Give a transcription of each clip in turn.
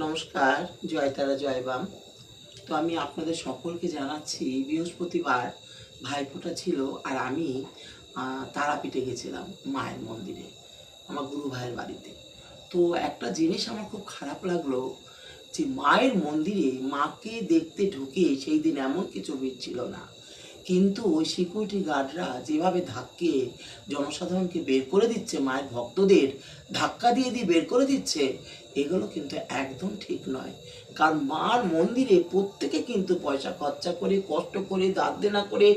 নমস্কার, জয় তারা, জয় বাম। তো আমি আপনাদের সকলকে জানাচ্ছি, বৃহস্পতিবার ভাইফোঁটা ছিল আর আমি তারাপীঠে গেছিলাম মায়ের মন্দিরে, আমার গুরু ভাইয়ের বাড়িতে। তো একটা জিনিস আমার খুব খারাপ লাগল যে মায়ের মন্দিরে মাকে দেখতে ঢুকে সেই দিন এমন কিছু ভিড় ছিল না। কিন্তু ওই সিকিউরিটি গার্ডরা যেভাবে ধাক্কে জনসাধারণকে বের করে দিচ্ছে, মায়ের ভক্তদের ধাক্কা দিয়ে দিয়ে বের করে দিচ্ছে এগুলো কিন্তু একদম ঠিক নয়। কারণ মার মন্দিরে প্রত্যেকে কিন্তু পয়সা খরচা করে, কষ্ট করে দাঁত দেনা করে,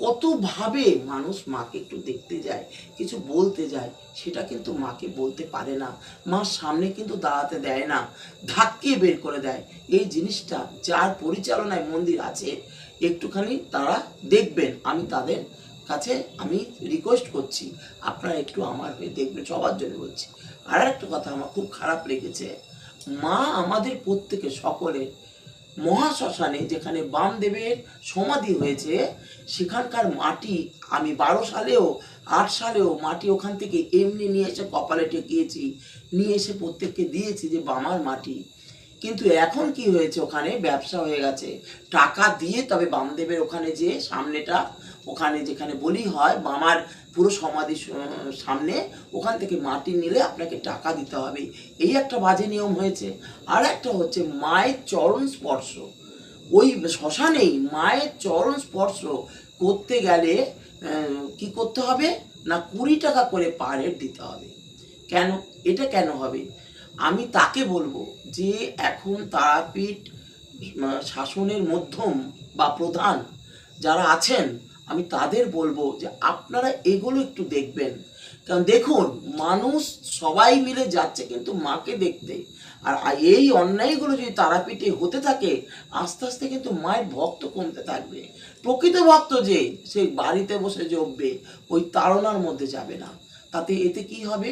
কতভাবে মানুষ মাকে একটু দেখতে যায়, কিছু বলতে যায়, সেটা কিন্তু মাকে বলতে পারে না। মার সামনে কিন্তু দাঁড়াতে দেয় না, ধাক্কে বের করে দেয়। এই জিনিসটা যার পরিচালনায় মন্দির আছে, একটুখানি তারা দেখবেন, আমি তাদের কাছে আমি রিকোয়েস্ট করছি। আপনারা একটু আমার দেখবেন, সবার জন্য বলছি। আর একটা কথা আমার খুব খারাপ লেগেছে। মা আমাদের প্রত্যেকে সকলে মহাশ্মশানে, যেখানে বামদেবের সমাধি হয়েছে, সেখানকার মাটি আমি বারো সালেও, আট সালেও মাটি ওখান থেকে এমনি নিয়ে এসে কপালে টেকিয়েছি নিয়ে এসে প্রত্যেককে দিয়েছি যে বামার মাটি। কিন্তু এখন কি হয়েছে? ওখানে ব্যবসা হয়ে গেছে। টাকা দিয়ে তবে বামদেবের ওখানে যে সামনেটা ওখানে যেখানে বলি হয়, বামার পুরো সমাধি সামনে ওখান থেকে মাটি নিলে আপনাকে টাকা দিতে হবে। এই একটা বাজে নিয়ম হয়েছে। আর একটা হচ্ছে মায়ের চরণ স্পর্শ। ওই শ্মশানেই মায়ের চরণ স্পর্শ করতে গেলে কি করতে হবে? না কুড়ি টাকা করে পার হেড দিতে হবে। কেন? এটা কেন হবে? আমি তাকে বলব যে এখন তারাপীঠ শাসনের মধ্যম বা প্রধান যারা আছেন আমি তাদের বলব যে আপনারা এগুলো একটু দেখবেন। কারণ দেখুন, মানুষ সবাই মিলে যাচ্ছে কিন্তু মাকে দেখতে। আর এই অন্যায়গুলো যদি তারাপীঠে হতে থাকে, আস্তে আস্তে কিন্তু মায়ের ভক্ত কমতে থাকবে। প্রকৃত ভক্ত যে, সে বাড়িতে বসে জপবে, ওই তাড়নার মধ্যে যাবে না। তাতে এতে কি হবে?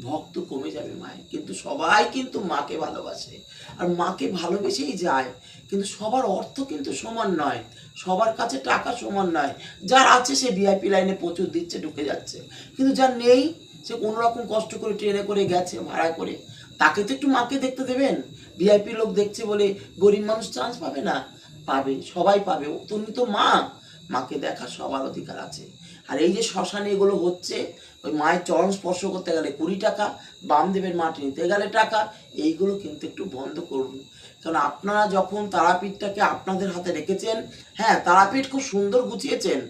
ভক্ত কমে যাবে মায়ের। কিন্তু সবাই কিন্তু মাকে ভালোবাসে। আর মাকে ভালোবেসেই যায়। কিন্তু সবার অর্থ কিন্তু সমান নয়। সবার কাছে টাকা সমান নয়। যার আছে সে ভিআইপি লাইনে প্রচুর দিচ্ছে, ঢুকে যাচ্ছে। কিন্তু যার নেই, সে কোনো রকম কষ্ট করে, ট্রেনে করে গেছে, ভাড়া করে। তাকে তো একটু মাকে দেখতে দেবেন। ভিআইপি লোক দেখছে বলে গরিব মানুষ চান্স পাবে না? পাবে, সবাই পাবে। তুমি তো মা। মাকে দেখার সবার অধিকার আছে। আর এই যে শ্মশানে এগুলো হচ্ছে, ওই মায়ের চরণ স্পর্শ করতে গেলে কুড়ি টাকা, বামদেবের মাটি নিতে গেলে টাকা, এইগুলো কিন্তু একটু বন্ধ করুন। কারণ আপনারা যখন তারাপীঠটাকে আপনাদের হাতে রেখেছেন হ্যাঁ তারাপীঠ খুব সুন্দর গুছিয়েছেন,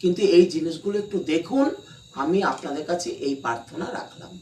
কিন্তু এই জিনিসগুলো একটু দেখুন, আমি আপনাদের কাছে এই প্রার্থনা রাখলাম।